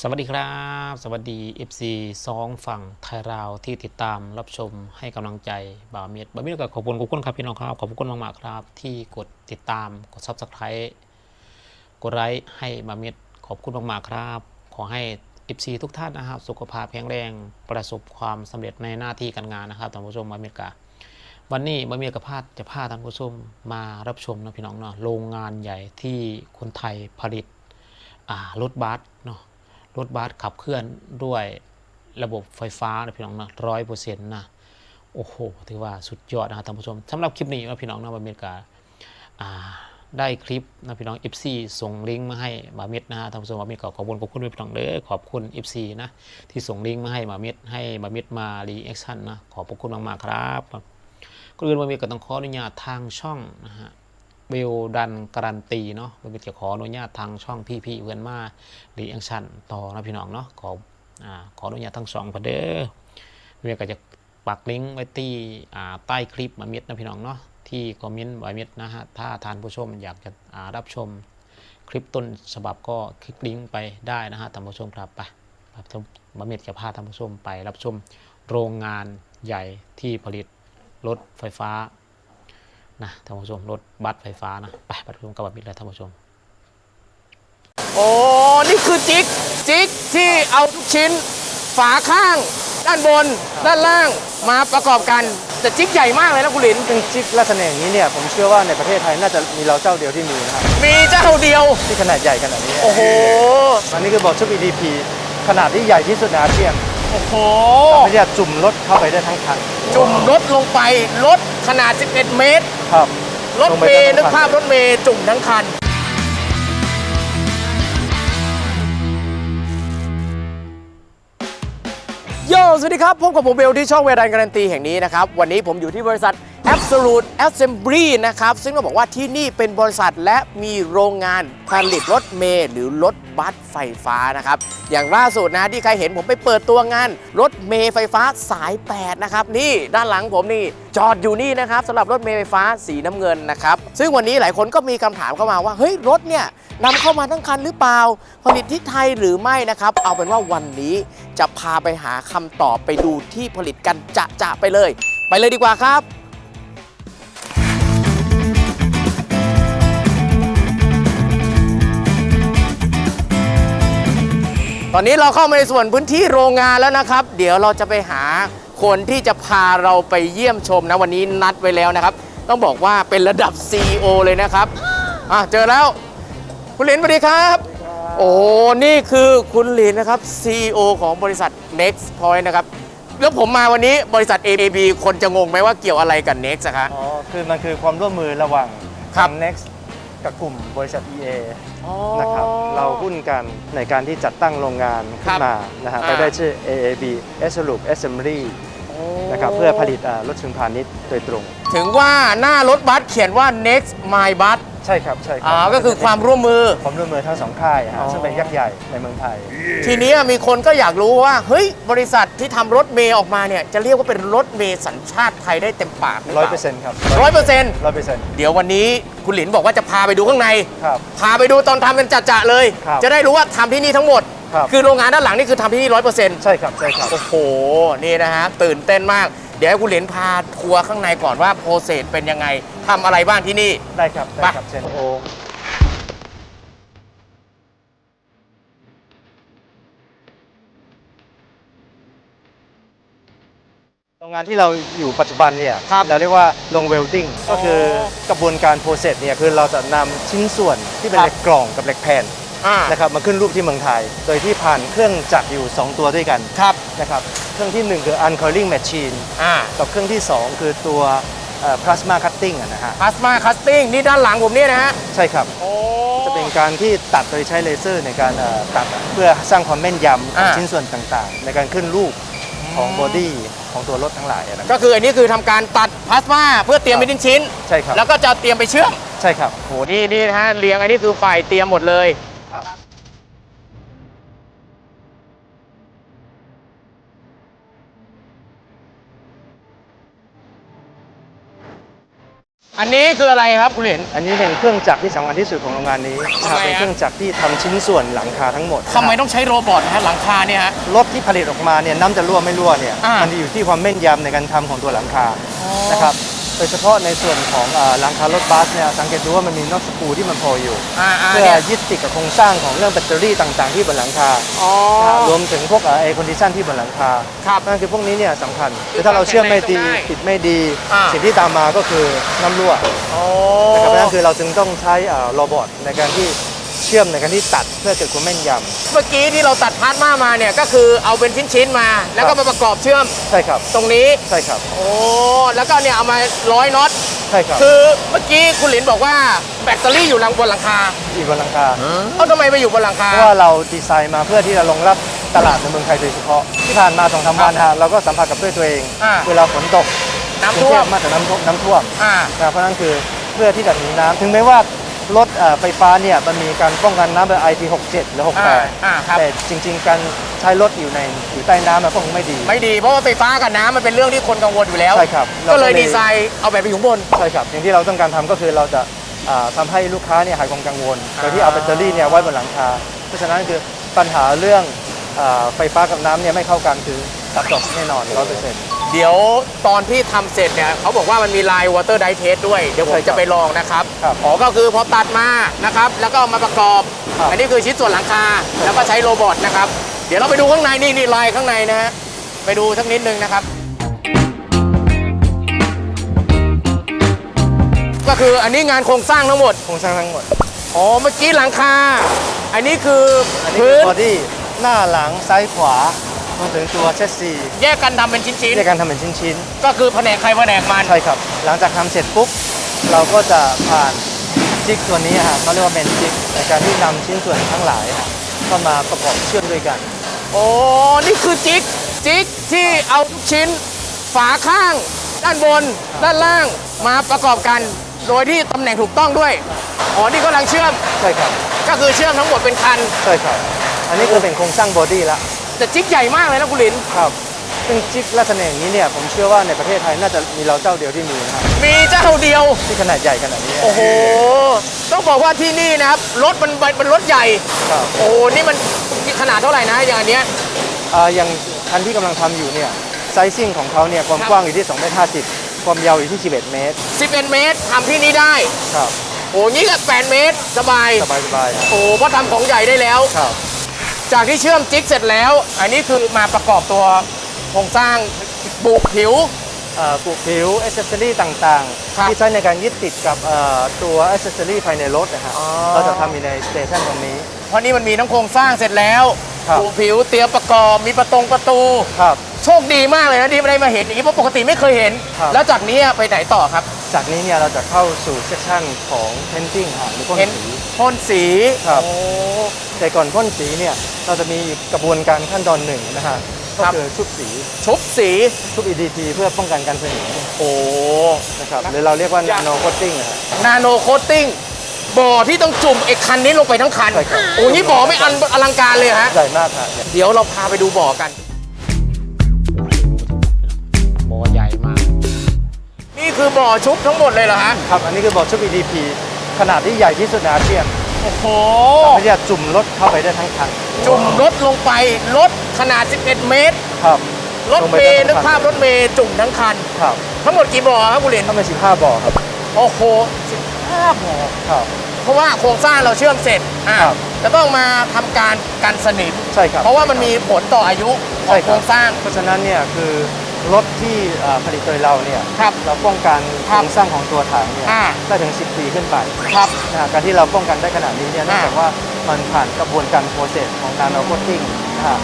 สวัสดีครับ สวัสดี FC สองฝั่งไทยราวที่ติดตามรับชมให้กำลังใจบ่าวเมียดบ่าวเมียดก็ขอบคุณขอบคุณครับพี่น้องครับ ขอบคุณมากๆครับ ที่กดติดตามกด Subscribe กดไลค์ให้บ่าวเมียดขอบคุณมากๆครับ ขอให้ FC ทุกท่านนะครับ สุขภาพแข็งแรงประสบความสำเร็จในหน้าที่การงานนะครับท่านผู้ชมบ่าวเมียดกาวันนี้บะเมียกับพาดจะพาท่านผู้ชมมารับชมนะพี่น้องเนาะโรงงานใหญ่ที่คนไทยผลิตรถบัส รถบัสขับเคลื่อนด้วยระบบไฟฟ้านะพี่น้องนะร้อยเปอร์เซ็นต์นะโอ้โหถือว่าสุดยอดนะครับท่านผู้ชมสำหรับคลิปนี้นะพี่น้องนะบะเมียกาได้คลิปนะพี่น้อง FC ส่งลิงก์มาให้บาเม็ดนะท่านผู้ชมบาเม็ดก็ขอบคุณขอบคุณพี่น้องเด้อขอบคุณ FC นะที่ส่งลิงก์มาให้บาเม็ดให้บาเม็ดมารีแอคชั่นนะขอบคุณมากๆครับก็อื่นมามีก็ต้องขออนุญาตทางช่องนะฮะ เบลดันการันตีเนาะมันจะขออนุญาตทางช่องพี่พี่เพื่อนมารีแอคชั่นต่อนะพี่น้องเนาะขออ่าขออนุญาตทั้งสองพอเด้อเมียก็จะปักลิงก์ไว้ที่อ่าใต้คลิปมาเม็ดนะพี่น้องเนาะที่คอมเมนต์มาเม็ดนะฮะถ้าทานผู้ชมอยากจะอ่ารับชมคลิปต้นฉบับก็คลิกลิงก์ไปได้นะฮะท่านผู้ชมครับไปครับมาเม็ดจะพาท่านผู้ชมไปรับชมโรงงานใหญ่ที่ผลิตรถไฟฟ้า นะท่านผู้ชมรถบัสไฟฟ้านะไปไปชมกับบัตรมิตรเลยท่านผู้ชมโอ้นี่คือจิกจิกที่เอาทุกชิ้น ฝาข้าง ด้านบน ด้านล่างมาประกอบกันแต่จิกใหญ่มากเลยนะคุณหลินซึ่งจิ๊กลักษณะอย่างนี้เนี่ยผมเชื่อว่าในประเทศไทยน่าจะมีเราเจ้าเดียวที่มีนะครับมีเจ้าเดียว ที่ขนาดใหญ่ขนาดนี้โอ้โหอันนี้คือบอกชุบ EDP ขนาดที่ใหญ่ที่สุดในอาเซียนโอ้โหไม่ใช่จุ่มรถเข้าไปได้ทั้งคันจุ่มรถลงไปรถขนาด 11 เมตร ครับรถลงไปเมย์นึทั้กงคัภาพรถเมย์จุ่มทั้งคัน โยสวัสดีครับพบกับผมเบลที่ช่องเวลาการันตีแห่งนี้นะครับ วันนี้ผมอยู่ที่บริษัท Absolute Assembly นะครับ ซึ่งต้องบอกว่าที่นี่เป็นบริษัทและมีโรงงานผลิตรถเมล์หรือรถบัสไฟฟ้านะครับ อย่างล่าสุดนะที่ใครเห็นผมไปเปิดตัวงาน รถเมล์ไฟฟ้าสาย 8 นะครับ นี่ด้านหลังผมนี่จอดอยู่นี่นะครับสำหรับรถเมล์ไฟฟ้าสีน้ำเงินนะครับ ซึ่งวันนี้หลายคนก็มีคำถามเข้ามาว่า เฮ้ย รถเนี่ยนำเข้ามาทั้งคันหรือเปล่า ผลิตที่ไทยหรือไม่นะครับ เอาเป็นว่าวันนี้จะพาไปหาคำตอบไปดูที่ผลิตกันจะจะไปเลย ไปเลยดีกว่าครับ ตอนนี้เราเข้ามาในส่วนพื้นที่โรงงานแล้วนะครับ เดี๋ยวเราจะไปหาคนที่จะพาเราไปเยี่ยมชมนะวันนี้นัดไว้แล้วนะครับ ต้องบอกว่าเป็นระดับ CEO เลยนะครับอะเจอแล้ว คุณหลินสวัสดีครับ โอ้นี่คือคุณหลินนะครับ CEO ของบริษัท Next Point นะครับแล้วผมมาวันนี้บริษัท AAB คนจะงงไหมว่าเกี่ยวอะไรกับ Next อะคะ อ๋อ คือมันคือความร่วมมือระหว่างครับทาง Next กับกลุ่มบริษัท EA นะครับเราหุ้นกันในการที่จัดตั้งโรงงานขึ้นมานะฮะอ่าไปได้ชื่อ AAB Absolute Assembly นะครับเพื่อผลิตอ่ารถเชิงพาณิชย์โดยตรง ถึงว่าหน้ารถบัสเขียนว่า Next My Bus ใช่ครับใช่ครัอ่าก็คือความร่วมมือ ความร่วมมือทั้งสองค่ายอ๋ฮะอ ซึ่งเป็นยักษ์ใหญ่ในเมืองไทย ทีนี้มีคนก็อยากรู้ว่า เฮ้ย บริษัทที่ทำรถเมย์ออกมาเนี่ย จะเรียกว่าเป็นรถเมย์สัญชาติไทยได้เต็มปากหรือเปร้อยล่าเปอร์เซ็นต์ครับร้อยเปอร์เซ็นต์ร้อยเปอร์เซ็นต์เดี๋ยววันนี้คุณหลินบอกว่าจะพาไปดูข้างใน ครับ พาไปดูตอนทำเป็นจะๆเลย ครับจะได้รู้ว่าทำที่นี่ทั้งหมดครับคือโรงงานด้านหลังนี่คือทำที่นี่ร้อยเปอร์เซ็นต์ใช่ครับใช่ครับ โอ้โห นี่นะฮะ ตื่นเต้นมาก เดี๋ยวให้คุณหลินพาทัวร์ข้างในก่อนว่าโปรเซสเป็นยังไง ทำอะไรบ้างที่นี่ ได้ครับ ได้ครับไปเช่นโอโรงงานที่เราอยู่ปัจจุบันเนี่ยครับเราเรียกว่าโรงเวลดิ้งก็คือออกระบวนการโปรเซสเนี่ยคือเราจะนำชิ้นส่วนที่เป็นครับเหล็กกล่องกับเหล็กแผ่นอ่านะครับมาขึ้นรูปที่เมืองไทย โดยที่ผ่านเครื่องจักรอยู่ 2 ตัวด้วยกันครับนะครับเครื่องที่ 1 คือ uncoiling machine อ่า กับเครื่องที่ 2 คือตัว เอ่อ plasma cutting อะนะฮะพลาสมาคัสติ้งนี่ด้านหลังผมเนี่ยนะฮะ ใช่ครับโอ้ จะเป็นการที่ตัดโดยใช้เลเซอร์ในการเอ่อตัดเพื่อสร้างความแม่นยำของอ่า ชิ้นส่วนต่างๆ ในการขึ้นรูปของบอดี้ของตัวรถทั้งหลายอะนะครับ ก็คืออันนี้คือทำการตัดพลาสมาเพื่อเตรียมครับ เป็นชิ้นใช่ครับแล้วก็จะเตรียมไปเชื่อม ใช่ครับ โห นี่นี่นะฮะ เรียงอันนี้คือฝ่ายเตรียมหมดเลย อันนี้คืออะไรครับคุณเหรียญ อันนี้เป็นเครื่องจักรที่สำคัญที่สุดของโรงงานนี้นะคทำรับไมเป็นฮะ เครื่องจักรที่ทำชิ้นส่วนหลังคาทั้งหมดทำไมต้องใช้โรบอทนะฮะหลังคาเนี่ยฮะ รถที่ผลิตออกมาเนี่ยน้ำจะรั่วไม่รั่วเนี่ยอ่ามัมันจะอยู่ที่ความแม่นยำในการทำของตัวหลังคานะครับ โดยเฉพาะในส่วนของเอ่อหลังคารถบัสเนี่ยสังเกตดูว่ามันมีน็อตสกรูที่มันโผล่อยู่อ่าอ่าเพื่อเนี่ยยึดติดกับโครงสร้างของเรื่องแบตเตอรี่ต่างๆที่บนหลังคาอ๋อรวมถึงพวกแอร์คอนดิชันที่บนหลังคาครับนั่นคือพวกนี้เนี่ยสำคัญคือถ้าเราเชื่อมไม่ดีแข็งแรงต้องได้ปิดไม่ดีอ่าสิ่งที่ตามมาก็คือน้ำรั่วอ๋อนะครับนั่นคือเราจึงต้องใช้โรบอทในการที่ เชื่อมในการที่ตัดเพื่อเกิดความแม่นยเมื่อกี้ที่เราตัดพาร์ทมามาเนี่ยก็คือเอาเป็นชิ้นๆมา แล้วก็มาประกอบเชื่อมำใช่ครับ ตรงนี้ ใช่ครับ โอ้ แล้วก็เนี่ยเอามาร้อยน็อต ใช่ครับคือเมื่อกี้คุณหลินบอกว่าแบตเตอรี่อยู่หลังบนหลังคา อีกบนหลังคา เอ้าทำไมไปอยู่บนหลังคา เพราะว่าเราดีไซน์มาเพื่อที่จะรองรับตลาดในเมืองไทยโดยเฉพาะ ที่ผ่านมาสองสามวันฮะเราก็สัมผัสกับด้วยตัวเอง อ่า เวลาฝนตกน้ำท่วมกรุงเทพมาจากน้ำท่วมน้ำท่วมอ่า นะเพราะฉะนั้นคือเพื่อที่จะหนีน้ำถึงแม้ว่า รถเอ่อไฟฟ้าเนี่ยมันมีการป้องกันน้ำแบบ IP67 หรือ อ่าอ่าครับ68แต่จริง ๆ การใช้รถอยู่ในอยู่ใต้น้ำมันก็คงไม่ดี ไม่ดีเพราะว่าไฟฟ้ากับน้ำมันเป็นเรื่องที่คนกังวลอยู่แล้ว ใช่ครับก็เลยเราก็เลยดีไซน์เอาแบบไปอยู่ข้างบน ใช่ครับอย่างที่เราต้องการทำก็คือเราจะอ่าทำให้ลูกค้าเนี่ยหายความกังวลอ่าโดยที่เอาแบตเตอรี่เนี่ยไว้บนหลังคา เพราะฉะนั้นคือปัญหาเรื่องอาไฟฟ้ากับน้ำเนี่ยไม่เข้ากันคือตัดจบแน่นอนร้อยเปอร์เซ็นต์ เดี๋ยวตอนที่ทำเสร็จเนี่ยเขาบอกว่ามันมีลายวอเตอร์ไดเทสด้วย เดี๋ยวผมใช่ครับจะไปลองนะครับครับอ๋อก็คือพอตัดมานะครับ แล้วก็เอามาประกอบครับอันนี้คือชิ้นส่วนหลังคา แล้วก็ใช้โรบอทนะครับ เดี๋ยวเราไปดูข้างในนี่นี่ลายข้างในนะฮะไปดูสักนิดนึงนะครับ ก็คืออันนี้งานโครงสร้างทั้งหมดโครงสร้างทั้งหมดอ๋อเมื่อกี้หลังคา อันนี้คืออันนี้พื้คือนบอดี้หน้าหลังซ้ายขวา รวมถึงตัวเชสซีแยกกันทำเป็นชิ้นในการทำเป็นชิ้นๆ ก็คือแผนกใครแผนกมัน ๆ ใช่ครับ หลังจากทำเสร็จปุ๊บ เราก็จะผ่านจิ๊กตัวนี้ฮะเขาเรียกว่าเป็นจิ๊กในการที่นำชิ้นส่วนทั้งหลายฮะเข้ามาประกอบเชื่อมด้วยกัน โอ้ นี่คือจิกจิกที่เอาทุกชิ้น ฝาข้าง ด้านบน ด้านล่าง มาประกอบกัน โดยที่ตำแหน่งถูกต้องด้วย อ๋อ นี่กำลังเชื่อม ใช่ครับ ก็คือเชื่อมทั้งหมดเป็นคัน ใช่ครับ อันนี้คือเป็นโครงสร้างบอดี้ละ แต่จิกใหญ่มากเลยนะคุณหลิน ครับซึ่งจิ๊กลักษณะอย่างนี้เนี่ยผมเชื่อว่าในประเทศไทยน่าจะมีเราเจ้าเดียวที่มีนะครับมีเจ้าเดียว ที่ขนาดใหญ่ขนาดนี้ โอ้โห ต้องบอกว่าที่นี่นะครับรถมันเป็นรถใหญ่ ครับ โอ้โห นี่มันขนาดเท่าไหร่นะอย่างอันเนี้ย อ่าอย่างคันที่กำลังทำอยู่เนี่ยไซซิ่งของเขาเนี่ยความครับ กว้างอยู่ที่2เมตร50 ความยาวอยู่ที่ 11 เมตร 11 เมตรทำที่นี่ได้ ครับ โอ้งี้ก็8เมตรสบาย สบายสบายๆครับโอ้เพราะทำของใหญ่ได้แล้ว ครับ จากที่เชื่อมจิ๊กเสร็จแล้ว อันนี้คือมาประกอบตัวโครงสร้างบุผิวอ่าปลูกผิวอ c เซสซอรี่ต่างครับๆ ที่ใช้ในการยึดติดกับเอ่อตัวอ c เซสซอรี่ภายในรถนะฮะอ๋อ เราจะทำอยู่ในสเตชันตรงนี้ เพราะนี่มันมีทั้งโครงสร้างเสร็จแล้วครับ บุผิวเตรียมประกอบมีประตงประตู ครับ โชคดีมากเลยนะที่ไม่ได้มาเห็นอย่างนี้เพราะปกติไม่เคยเห็น ครับ แล้วจากนี้ไปไหนต่อครับ จากนี้เนี่ยเราจะเข้าสู่เซสชันของ painting ฮะหรือพ่นเห็นสี พ่นสีครับ โอ้ แต่ก่อนพ่นสีเนี่ยเราจะมีกระบวนการขั้นตอนหนึ่งนะฮะก็ครับ คือชุบสีชุบสี ชุบ EDT เพื่อป้องกันการสนิมโอ้ นะครับหรือเราเรียกว่า nano coating นะฮะ นาโนโคตติ้งบ่อที่ต้องจุ่มไอ้คันนี้ลงไปทั้งคัน ใช่ครับ โอ้นี่บ่อไม่อันอลังการเลยฮะ ใหญ่มากฮะเดี๋ยวเราพาไปดูบ่อกัน บ่อใหญ่มาก นี่คือบ่อชุบทั้งหมดเลยเหรอฮะ ครับอันนี้คือบ่อชุบ EDP ขนาดที่ใหญ่ที่สุดในอาเซียนโอ้โห สามารถที่จะจุ่มรถเข้าไปได้ทั้งคันจุ่มรถลงไปรถขนาด 11 เมตร ครับรถลงไปเมได้ย์นึทั้กงคันภาพรถเมย์จุ่มทั้งคัน ครับทั้งหมดกี่บ่อครับคุณเหรียญถ้าเป็น15บ่อครับ โอ้โห15บ่อครับ เพราะว่าโครงสร้างเราเชื่อมเสร็จอะครับจะต้องมาทำการกันสนิม ใช่ครับเพราะว่ามันมีผลต่ออายุขอใช่งคโครับรงสร้าง เพราะฉะนั้นเนี่ยคือ รถที่เอ่อผลิตโดยเราเนี่ยครับเราป้องกันโคครัรบงสร้างของตัวถังเนี่ยอ่า ได้ถึง 10 ปีขึ้นไปครับ นะฮะการที่เราป้องกันได้ขนาดนี้เนี่ยเนื่องอ่าจากว่ามันผ่านกระบวนการโปรเซสของ nano coating นะฮะ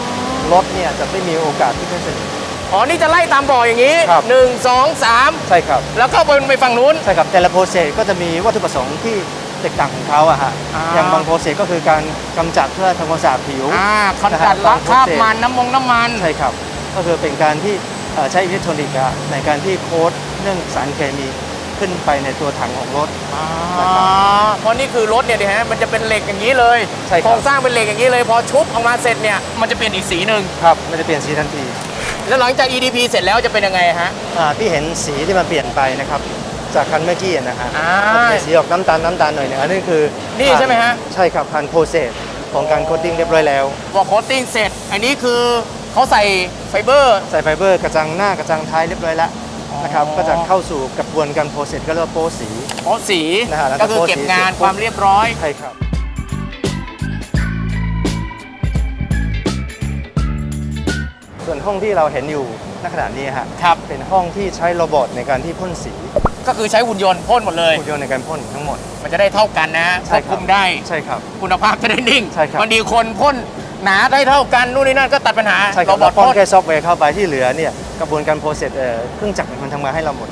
รถเนี่ยจะไม่มีโอกาสที่เป็นสนิมอ๋อ นี่จะไล่ตามบ่ออย่างนี้ครับ หนึ่งสองสามใช่ครับ แล้วก็วนไปฝั่งนู้น ใช่ครับแต่ละโปรเซสก็จะมีวัตถุประสงค์ที่แตกต่างของเขาอะฮะอ่า อย่างบางโปรเซสก็คือการกำจัดเพื่อทำความสะอาดผิว อ่าคันนะฮะจัดละตามคราบ process มันน้ำมงน้ำมัน ใช่ครับ ก็คือเป็นการที่เอ่อ ใช้อิเล็กทรอนิกส์อะในการที่โค้ดเรื่องสารเคมีขึ้นไปในตัวถังของรถอ่าเพราะนี่คือรถเนี่ยดิฮะมันจะเป็นเหล็กอย่างนี้เลยใช่ครับโครงสร้างเป็นเหล็กอย่างนี้เลย พอชุบออกมาเสร็จเนี่ยมันจะเปลี่ยนอีกสีหนึ่งครับมันจะเปลี่ยนสีทันที แล้วหลังจาก EDP เสร็จแล้วจะเป็นยังไงฮะอ่าที่เห็นสีที่มันเปลี่ยนไปนะครับจากคันเมื่อกี้นะฮะอ่ามันจะสีออกน้ำตาลน้ำตาลหน่อยหนึงอันนี้คือนี่ใช่ไหมฮะใช่ครับผ่านโปรเซสของการโคตติ้งเรียบร้อยแล้วพอโคตติ้งเสร็จ อันนี้คือ เขาใส่ไฟเบอร์ ใส่ไฟเบอร์กระจังหน้ากระจังท้ายเรียบร้อยแล้วนะครับอ๋อก็จะเข้าสู่กระบวนการโปรเซสก็เรียกว่าโปรสี โป๊สีนะฮะแล้วก็ก็คือเก็บงานโป๊สีความเรียบร้อย ใช่ครับ ส่วนห้องที่เราเห็นอยู่ณขณะนี้ฮะครับ เป็นห้องที่ใช้โรบอทในการที่พ่นสีก็คือใช้หุ่นยนต์พ่นหมดเลย หุ่นยนต์ในการพ่นทั้งหมด มันจะได้เท่ากันนะคใช่วบครับ คุมได้ ใช่ครับ คุณภาพจะได้นิ่งใช่ครับ บางทีคนพ่น หนาได้เท่ากันนู่นนี่นั่นก็ตัดปัญหาใช่ครับเราบอเราทป้อนพ่นแค่ซอฟต์แวร์เข้าไปที่เหลือเนี่ยกระบวนการโปรเซสเอ่อเครื่องจักรเป็นคนทำงานให้เราหมด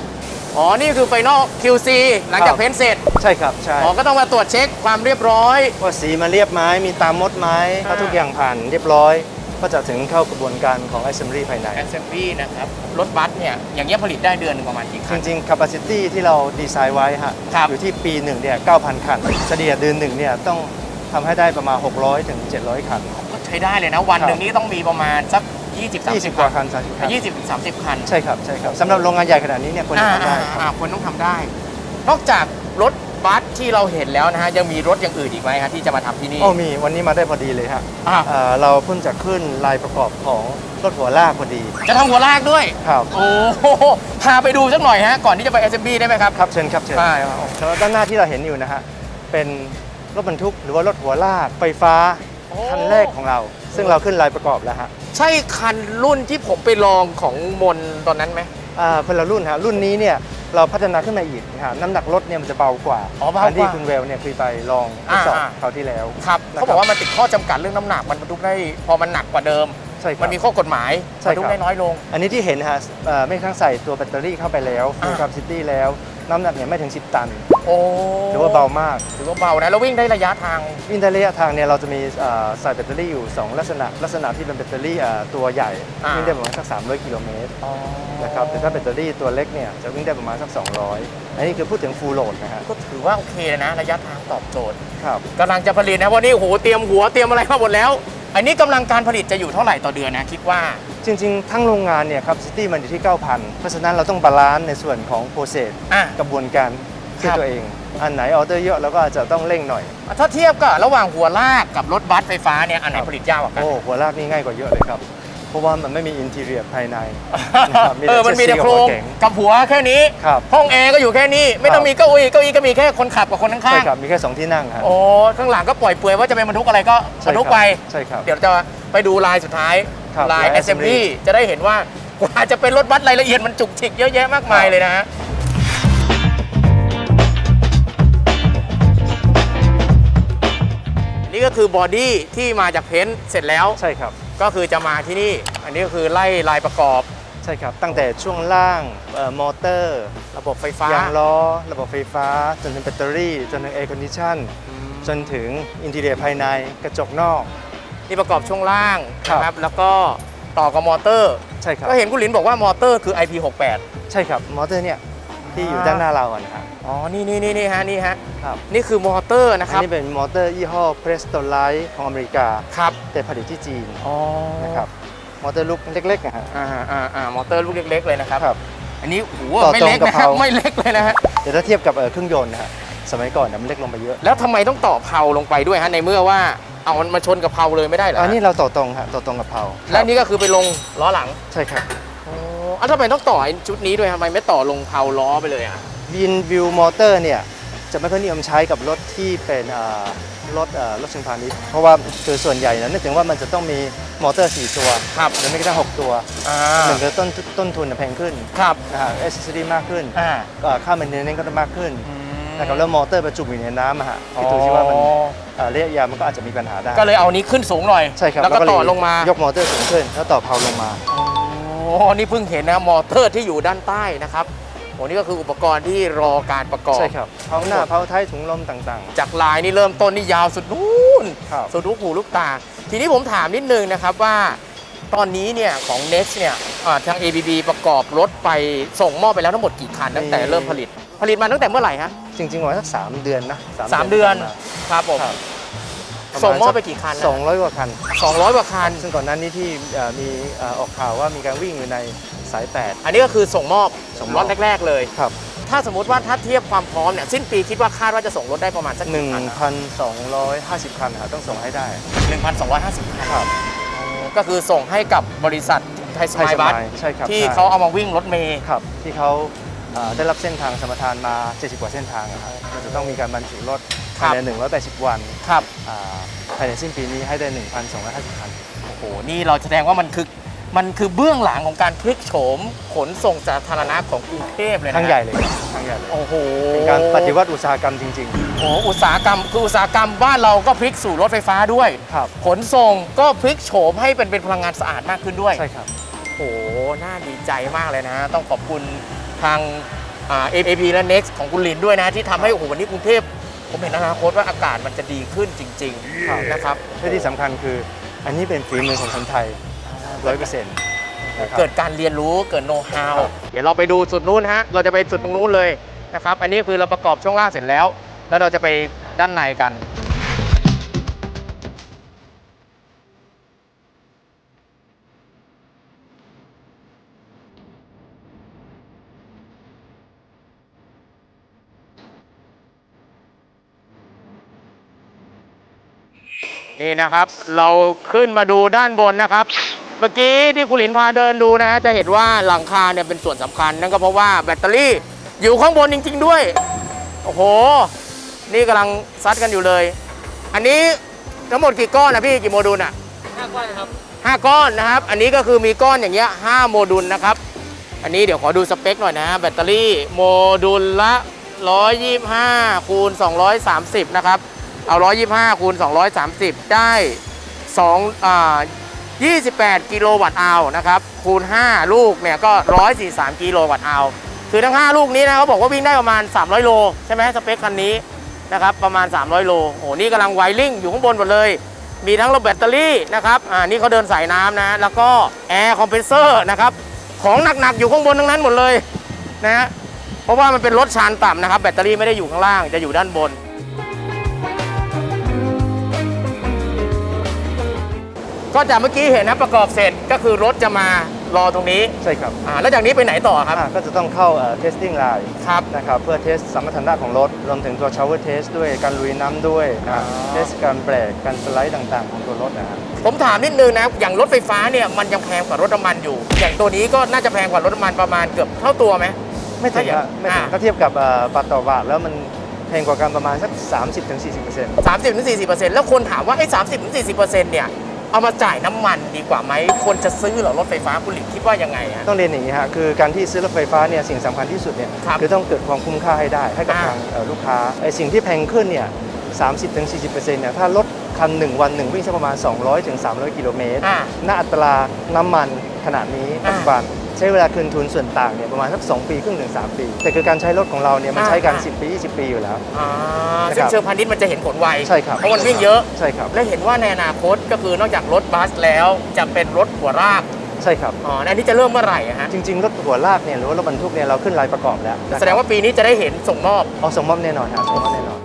อ๋อ นี่คือไฟนอล QC หลังจากครับเพ้นท์เสร็จ ใช่ครับใช่อ๋อ ก็ต้องมาตรวจเช็คความเรียบร้อย ว่าสีมันเรียบไหมมีตามมดไหมถ้าอ่าทุกอย่างผ่านเรียบร้อย ก็จะถึงเข้ากระบวนการของ assembly ภายใน Assembly นะครับ รถบัสเนี่ย อย่างเงี้ยผลิตได้เดือนหนึงประมาณกี่จคันริงๆ capacity ที่เราดีไซน์ไว้ฮะครับ อยู่ที่ปีหนึ่งเนี่ย9,000 คันเฉลี่ยเดือนหนึ่งเนี่ยต้องทำให้ได้ประมาณ 600ถึง700 คันก็ใช้ได้เลยนะ วันหนึ่งนี้ต้องมีประมาณสัก 20 30 20กว่าคัน30คัน20ถึง30 คันใช่ครับใช่ครับสำหรับโรงงานใหญ่ขนาดนี้เนี่ยควรจะทำได้อ่าครับ อ่าควรต้องทำได้ นอกจากรถบัสที่เราเห็นแล้วนะฮะยังมีรถอย่างอื่นอีกไหมฮะที่จะมาทำที่นี่ โอ้มีวันนี้มาได้พอดีเลยฮะอ่า เอ่อเราเพิ่งจะขึ้นลายประกอบของรถหัวลากพอดีจะทำหัวลากด้วย ครับโอ้โหพาไปดูสักหน่อยฮะ ก่อนที่จะไป Assembly ได้ไหมครับครับเชิญครับเชิญได้แล้วด้านหน้าที่เราเห็นอยู่นะฮะเป็นรถบรรทุกหรือว่ารถหัวลากไฟฟ้าโอ้ คันแรกของเรา ซึ่งเราขึ้นลายประกอบแล้วฮะใช่คันรุ่นที่ผมไปลองของมนตอนนั้นไหมอ่าคนละรุ่นฮะรุ่นนี้เนี่ยเราพัฒนาขึ้นมาอีกนะฮะน้ำหนักรถเนี่ยมันจะเบากว่าอ๋อเบากว่านที่คุณเวลเนี่ยเคยไปลองทดสอบอ่า คราวที่แล้วครับนะครับเขาบอกว่ามันติดข้อจำกัดเรื่องน้ำหนักมันบรรทุกได้พอมันหนักกว่าเดิม ใช่ครัมับนมีข้อกฎหมายใช่บรรทุกครับได้น้อยลง อันนี้ที่เห็นฮะเอ่อไม่ทั้งใส่ตัวแบตเตอรี่เข้าไปแล้วอ่าฟูลคาปซิตี้แล้ว น้ำหนักเนี่ยไม่ถึง 10 ตันโอ้หรือว่าเบามากถือว่าเบานะ แล้ววิ่งได้ระยะทาง วิ่งได้ระยะทางเนี่ยเราจะมีเอ่อใส่แบตเตอรี่อยู่ 2 ลักษณะ ลักษณะที่เป็นแบตเตอรี่เอ่อตัวใหญ่อ่า วิ่งได้ประมาณสัก 300 กิโลเมตรนะครับแต่ถ้าแบตเตอรี่ตัวเล็กเนี่ยจะวิ่งได้ประมาณสัก 200 อันนี้คือพูดถึงฟูลโหลดนะฮะก็ถือว่าโอเคนะ ระยะทางตอบโจทย์ครับ กำลังจะผลิตนะวันนี้โอ้โหเตรียมหัวเตรียมอะไรมาหมดแล้ว อันนี้กำลังการผลิตจะอยู่เท่าไหร่ต่อเดือนนะคิดว่า จริงๆ ทั้งโรงงานเนี่ยครับซิตี้มันอยู่ที่ 9,000 เพราะฉะนั้นเราต้องบาลานซ์ในส่วนของโปรเซสอะ กระบวนการที่ครับตัวเอง อันไหนออเดอร์เยอะเราก็อาจจะต้องเร่งหน่อย ถ้าเทียบกับระหว่างหัวลากกับรถบัสไฟฟ้าเนี่ยอันไหนครับผลิตยากกว่ากัน โอ้หัวลากนี่ง่ายกว่าเยอะเลยครับ เพราะว่ามันไม่มีอินทีเรียภายในนะครับมีแต่เออ มันมีแต่เชสซีโครงกับหัวเก๋งกับหัวแค่นี้ ครับห้องแอร์ก็อยู่แค่นี้ ไม่ต้องครับ มีเก้าอี้เก้าอี้ก็มีแค่คนขับกับคนข้าใช่งครับ มีแค่ 2 ที่นั่งครับๆโอ้ข้างหลังก็ปล่อยเปลือยว่าจะเป็นบรรทุกอะไรก็บรรทุกไป ใช่ครับ เดี๋ยวจะไปดูลายสุดท้าย ครับลายลาย assembly assembly จะได้เห็นว่ากว่าจะเป็นรถบัสรายละเอียดมันจุกจิกเยอะแยะมากมายครับเลยนะฮะ นี่ก็คือบอดี้ที่มาจากเพ้นท์เสร็จแล้วใช่ครับก็คือจะมาที่นี่ อันนี้ก็คือไล่ลายประกอบใช่ครับ ตั้งแต่ช่วงล่างเอ่อมอเตอร์ระบบไฟฟ้ายางล้อ ระบบไฟฟ้า จนถึงแบตเตอรี่ จนถึงแอร์คอนดิชันจนถึงอินทีเรียภายในกระจกนอก นี่ประกอบช่วงล่างครับนะครับแล้วก็ต่อกับมอเตอร์ ใช่ครับก็เห็นคุณหลินบอกว่ามอเตอร์คือ IP68 ใช่ครับมอเตอร์เนี่ยที่อยู่อ่าด้านหน้าเราอะนะฮะอ๋อ นี่นี่นี่นี่ฮะ นี่ฮะ ครับนี่คือมอเตอร์นะอัคนรับ นี้เป็นมอเตอร์ยี่ห้อ Prestolite ของอเมริกา ครับ แต่ผลิตที่จีนอ๋อนะครับมอเตอร์ลูกเล็กๆนะฮะ อ่าอ่าอ่ามอเตอร์ลูกเล็กๆเลยนะครับ ครับอันนี้โอ้โหต่อไม่ตรงเล็กกับนะครับเพราไม่เล็กเลยนะฮะเดี๋ยวถ้าเทียบกับเอ่อเครื่องยนต์นะฮะสมัยก่อนเนี่ยมันเล็กลงไปเยอะ แล้วทำไมต้องต่อเพลาลงไปด้วยฮะ ในเมื่อว่า เอามันมาชนกับเพลาเลยไม่ได้เหรออัอันนี้เราต่อตรงฮะต่อตรงกับเพาและนี่ก็คือไปลงล้อหลังใช่ครับอ๋ออะทำไมต้องต่อไอ้ชุดนี้ด้วยทำไมไม่ต่อลงเพลาล้อไปเลยอะบินวิวมอเตอร์เนี่ยจะไม่ค่อยนิยมใช้กับรถที่เป็นเอ่อรถเอ่อรถเชิงพาณิชย์เพราะว่าคือส่วนใหญ่นะนึกถึงว่ามันจะต้องมีมอเตอร์ 4 ตัวครับหรือไม่กระทั่ง6ตัวอ่าหนึ่งคือต้นต้นทุนน่ะแพงขึ้นครับนะฮะเอสซิสมากขึ้นอ่าเอ่อค่ามันเน้นก็ต้องมากขึ้นอืม นะครับแล้วมอเตอร์บรรจุอยู่ในน้ำอะฮะคิดดูสิว่ามันอ๋อ เอ่อระยะยาวมันก็อาจจะมีปัญหาได้ก็เลยเอานี้ขึ้นสูงหน่อย ใช่ครับแล้วก็เยต่อลงมายกมอเตอร์สูงขึ้นแล้วต่อเพาลงมา โอ้นี่เพิ่งเห็นนะมอเตอร์ที่อยู่ด้านใต้นะครับโอ้นี่ก็คืออุปกรณ์ที่รอการประกอบ ใช่ครับเพาหน้าเพาท้ายถุงลมต่าง จากลายนี่เริ่มต้นนี่ยาวสุดนู่นๆครับ สุดลูกหูลูกตา ทีนี้ผมถามนิดนึงนะครับว่า ตอนนี้เนี่ยของ Next เนี่ยอ่าทาง ABB ประกอบรถไปส่งมอบไปแล้วทั้งหมดกี่คันตั้งแต่เริ่มผลิต ผลิตมาตั้งแต่เมื่อไหร่ฮะจริงๆว่าสักสามเดือนนะสามเดือนที่ผ่าครับผมครับส่งมอบไปกี่คันสองร้อยกว่าคัน สองร้อยกว่าคัน ซึ่งก่อนหนั้นนี้ที่เอ่อมีเอ่อออกข่าวว่ามีการวิ่งอยู่ในสาย อันนี้ก็คือส่งมอบส่งมรอบถแรก ๆ เลย 8 ครับถ้าสมมติว่าถ้าเทียบความพร้อมเนี่ยสิ้นปีคิดว่าคาดว่าจะส่งรถได้ประมาณสักกี่คันนะ1,250 คันครับต้องส่งให้ได้ 1,250คันครับ ก็คือส่งให้กับบริษัทไทยสมายบัสใช่ครับที่ใช่เขาเอามาวิ่งรถเมย์ครับที่เขาเอ่อได้รับเส้นทางสมรทานมา 70 กว่าเส้นทางอะครับมันจะต้องมีการบรรจุรถครัภายบใน 180 วันครับอ่าภายในสิ้นปีนี้ให้ได้ 1,250 คันโอ้โห นี่เราแสดงว่ามันคือ มันคือเบื้องหลังของการพลิกโฉมขนส่งสาธารณะของกรุงเทพเลยนะทั้งใหญ่เลยครับทั้งใหญ่เลยโอ้โหเป็นการปฏิวัติอุตสาหกรรมจริงโอ้โหอุตสาหกรรมคืออุตสาหกรรมบ้านเราก็พลิกสู่รถไฟฟ้าด้วยๆครับขนส่งก็พลิกโฉมให้เป็นเป็นพลังงานสะอาดมากขึ้นด้วยใช่ครับโอ้โหน่าดีใจมากเลยนะ ต้องขอบคุณทางอ่า AP และ Next ของคุณลินด้วยนะ ที่ทำให้โอ้โหวันนี้กรุงเทพผมเห็นอนาคตว่าอากาศมันจะดีขึ้นจริงครับๆนะครับและที่สำคัญคืออันนี้เป็นฝีมือของคนไทย 100%นะครับเกิดการเรียนรู้เกิดโน้ตฮาวครับเดี๋ยวเราไปดูสุดนู้นฮะเราจะไปสุดตรงนู้นเลยนะครับ อันนี้คือเราประกอบช่วงล่างเสร็จแล้ว แล้วเราจะไปด้านในกันนี่นะครับ เราขึ้นมาดูด้านบนนะครับ เมื่อกี้ที่คุณหลินพาเดินดูนะ จะเห็นว่าหลังคาเนี่ยเป็นส่วนสำคัญ นั่นก็เพราะว่าแบตเตอรี่อยู่ข้างบนจริง ๆ ด้วย โอ้โห นี่กำลังซัดกันอยู่เลย อันนี้ทั้งหมดกี่ก้อนนะพี่กี่โมดูลอะห้าก้อนครับห้าก้อนนะครับ อันนี้ก็คือมีก้อนอย่างเงี้ยห้าโมดูลนะครับ อันนี้เดี๋ยวขอดูสเปคหน่อยนะแบตเตอรี่โมดูลละ 125คูณ230 นะครับ เอา 125คูณ230 ได้2อ่า 28 กิโลวัตต์อาวนะครับ คูณ 5 ลูกเนี่ยก็ 143 กิโลวัตต์อาวคือทั้ง 5 ลูกนี้นะเขาบอกว่าวิ่งได้ประมาณ 300 โล ใช่ไหมสเปคคันนี้นะครับประมาณ 300 โลโอ้โหนี่กำลังไวริ่งอยู่ข้างบนหมดเลย มีทั้งระบบแบตเตอรี่นะครับอ่านี่เขาเดินสายน้ำนะ แล้วก็แอร์คอมเพรสเซอร์นะครับของหนักๆ อยู่ข้างบนทั้งนั้นหมดเลยนะฮะเพราะว่ามันเป็นรถชานต่ำนะครับ แบตเตอรี่ไม่ได้อยู่ข้างล่างจะอยู่ด้านบน ก็จากเมื่อกี้เห็นนะประกอบเสร็จก็คือรถจะมารอตรงนี้ใช่ครับอ่าแล้วจากนี้ไปไหนต่อครับ อ่าก็จะต้องเข้าเอ่อ testing line ครับนะครับเพื่อเทสสมรรถนะของรถ รวมถึงตัว shower test ด้วยการลุยน้ำด้วยนะอ๋อ เทสการเบรกการสไลด์ต่างๆ ของตัวรถนะฮะผมถามนิดนึงนะอย่างรถไฟฟ้าเนี่ยมันยังแพงกว่ารถน้ำมันอยู่ อย่างตัวนี้ก็น่าจะแพงกว่ารถน้ำมันประมาณเกือบเท่าตัวไหม ไม่ถึงถ้าอย่างอะไม่ถึงอ่า ถ้าเทียบกับเอ่อบาทต่อบาทแล้วมันแพงกว่ากันประมาณสัก 30-40% 30-40%แล้วคนถามว่าไอ้30-40%เนี่ย เอามาจ่ายน้ำมันดีกว่าไหมคนจะซื้อเหรอรถไฟฟ้าคุณหลินคิดว่ายังไงฮะ ต้องเรียนอย่างนี้ฮะคือการที่ซื้อรถไฟฟ้าเนี่ยสิ่งสำคัญที่สุดเนี่ยครับอต้องเกิดความคุ้มค่าให้ได้ให้กับอ่า ทางเอ่อลูกค้าไอ้สิ่งที่แพงขึ้นเนี่ย30-40%เนี่ยถ้ารถคันหนึ่งวันหนึ่งวิ่งสักประมาณ 200-300 กิโลเมตรอ่าหน้าอัตราน้ำมันขนาดนี้อ่า ปัจจุบัน ใช้เวลาคืนทุนส่วนต่างเนี่ยประมาณสัก2ปีครึ่งถึง3ปี แต่คือการใช้รถของเราเนี่ยมันอ่าใช้กันอ่า10 ปี 20 ปีอยู่แล้ว อ่านะครับซึ่งเชิงพาณิชย์มันจะเห็นผลไวใช่ครับ เพราะมันวิ่งเยอะ ใช่ครับ และเห็นว่าในอนาคตก็คือนอกจากรถบัสแล้วจะเป็นรถหัวรากใช่ครับ อ๋ออันนี้จะเริ่มเมื่อไหร่อะฮะจริง ๆ รถหัวลากเนี่ยหรือว่ารถบรรทุกเนี่ยเราขึ้นรายประกอบแล้วนะครับแสดงว่าปีนี้จะได้เห็นส่งมอบเอาส่งมอบแน่นอนครับส่งมอบแน่นอน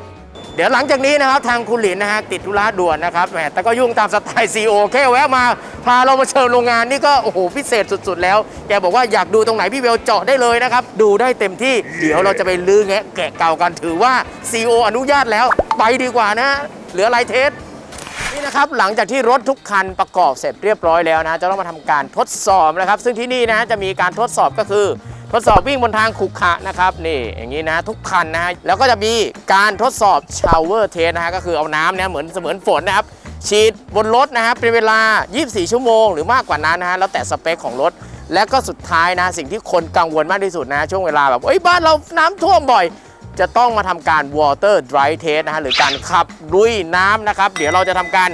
เดี๋ยวหลังจากนี้นะครับทางคุณหลินนะฮะติดธุระด่วนนะครับแหมแต่ก็ยุ่งตามสไตล์ซีโอแค่แวะมา พาเรามาเชิญโรงงานนี่ก็โอ้โหพิเศษสุดๆ แล้ว แกบอกว่าอยากดูตรงไหนพี่เวลเจาะได้เลยนะครับ ดูได้เต็มที่ เดี๋ยวเราจะไปลื้อแงะแกะเก่ากันถือว่าซีโออนุญาตแล้ว ไปดีกว่านะ เหลืออะไรเทสนี่นะครับหลังจากที่รถทุกคันประกอบเสร็จเรียบร้อยแล้วนะจะต้องมาทำการทดสอบนะครับ ซึ่งที่นี่นะจะมีการทดสอบก็คือ ทดสอบวิ่งบนทางขรุขระนะครับนี่อย่างนี้นะทุกคันนะแล้วก็จะมีการทดสอบชาวเวอร์เทสนะฮะก็คือเอาน้ำเนี่ยเหมือนเสมือนฝนนะครับฉีดบนรถนะครับเป็นเวลา 24 ชั่วโมง หรือมากกว่านั้นนะฮะแล้วแต่สเปคของรถและก็สุดท้ายนะสิ่งที่คนกังวลมากที่สุดนะ ช่วงเวลาแบบเอ้ยบ้านเราน้ำท่วมบ่อย จะต้องมาทำการ water dry test นะฮะหรือการขับลุยน้ำนะครับ เดี๋ยวเราจะทำการ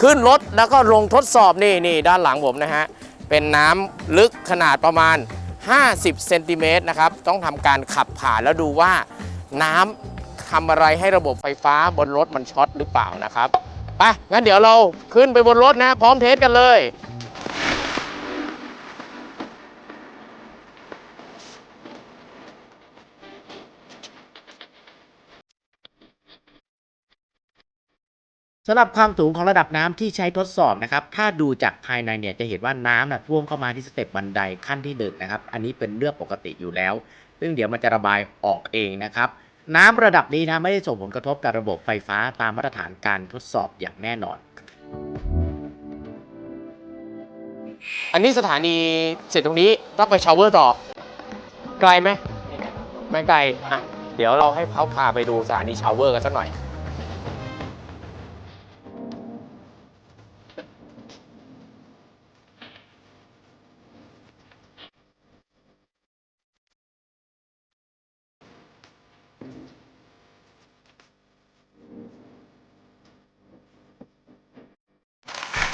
ขึ้นรถแล้วก็ลงทดสอบนี่นี่ด้านหลังผมนะฮะ เป็นน้ำลึกขนาดประมาณ 50เซนติเมตรนะครับต้องทำการขับผ่านแล้วดูว่าน้ำทำอะไรให้ระบบไฟฟ้าบนรถมันช็อตหรือเปล่านะครับไปงั้นเดี๋ยวเราขึ้นไปบนรถนะ พร้อมเทสกันเลย สำหรับความสูงของระดับน้ำที่ใช้ทดสอบนะครับ ถ้าดูจากภายในเนี่ยจะเห็นว่าน้ำน่ะท่วมเข้ามาที่สเต็ปบันไดขั้นที่หนึ่งนะครับ อันนี้เป็นเรื่องปกติอยู่แล้ว ซึ่งเดี๋ยวมันจะระบายออกเองนะครับ น้ำระดับนี้นะไม่ได้ส่งผลกระทบกับระบบไฟฟ้าตามมาตรฐานการทดสอบอย่างแน่นอน อันนี้สถานีเสร็จตรงนี้ต้องไปชาวเวอร์ต่อ ไกลไหมไม่ไกลอะเดี๋ยวเราให้เขาพาไปดูสถานีชาวเวอร์กันสักหน่อย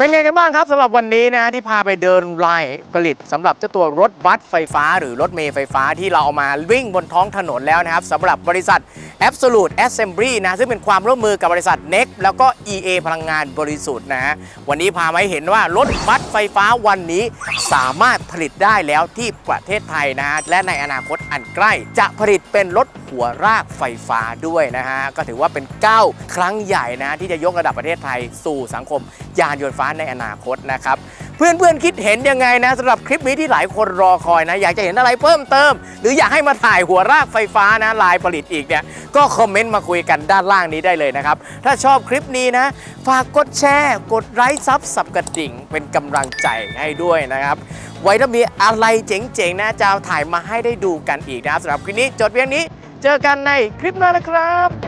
เป็นไงกันบ้างครับสำหรับวันนี้นะที่พาไปเดินไลน์ผลิตสำหรับเจ้าตัวรถบัสไฟฟ้า หรือรถเมล์ไฟฟ้าที่เราเอามาวิ่งบนท้องถนนแล้วนะครับสำหรับบริษัท Absolute Assembly นะซึ่งเป็นความร่วมมือกับบริษัท NEC แล้วก็ EA พลังงานบริสุทธิ์นะฮะวันนี้พามาให้เห็นว่ารถบัสไฟฟ้าวันนี้สามารถผลิตได้แล้วที่ประเทศไทยนะฮะและในอนาคตอันใกล้จะผลิตเป็นรถหัวรากไฟฟ้าด้วยนะฮะ ก็ถือว่าเป็นก้าวครั้งใหญ่นะที่จะยกระดับประเทศไทยสู่สังคมยานยนต์ฟ้าในอนาคตนะครับ เพื่อนๆคิดเห็นยังไงนะสำหรับคลิปนี้ที่หลายคนรอคอยนะ อยากจะเห็นอะไรเพิ่มเติม หรืออยากให้มาถ่ายหัวรากไฟฟ้านะลายผลิตอีกเนี่ยก็คอมเมนต์มาคุยกันด้านล่างนี้ได้เลยนะครับ ถ้าชอบคลิปนี้นะ ฝากกดแชร์ กดไลค์ซับสับกระดิ่ง เป็นกำลังใจให้ด้วยนะครับ ไว้ถ้ามีอะไรเจ๋งๆนะจะถ่ายมาให้ได้ดูกันอีกนะครับสำหรับคลิปนี้จดเพียงนี้ เจอกันในคลิปหน้านะครับ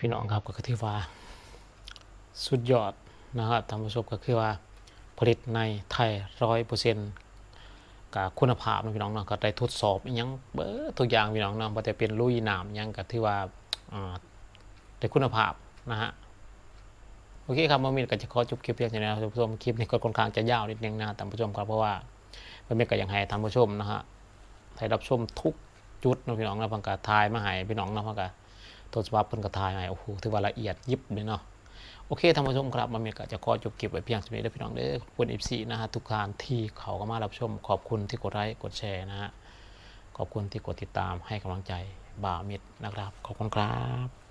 พี่น้องครับก็คือว่า สุดยอดนะครับท่านผู้ชมก็คือว่าผลิตในไทยร้อยเปอร์เซ็นต์กับคุณภาพนะพี่น้องเนาะก็ได้ทดสอบอยังเบิดทุกอย่างพี่น้องเนาะบ่แต่เป็นลุยน้ำยังก็ถือว่าได้คุณภาพนะฮะโอเคครับมามีก็จะขอจบคลิปเพียงเท่านี้นะครับท่านผู้ชมคลิปนี้ก็ค่อนข้างจะยาวนิดนึงนะท่านผู้ชมครับเพราะว่ามันมีก็ย่างให้ท่านผู้ชมนะฮะให้รับชมทุกจุดนะพี่น้องนะพังกาทายมาให้พี่น้องนะพังกา ทดสอบเพิ่นกระทายให้โอ้โหถือว่าละเอียดยิบเลยเนาะโอเคท่านผู้ชมครับมาเมียก็จะขอจบเก็บไว้เพียงเท่านี้เด้อพี่น้องเด้อขอบคุณ FC นะฮะทุกท่านที่เขาก็มารับชม ขอบคุณที่กดไลค์กดแชร์นะฮะขอบคุณที่กดติดตามให้กำลังใจบ่าวมิตรนะครับ ขอบคุณครับ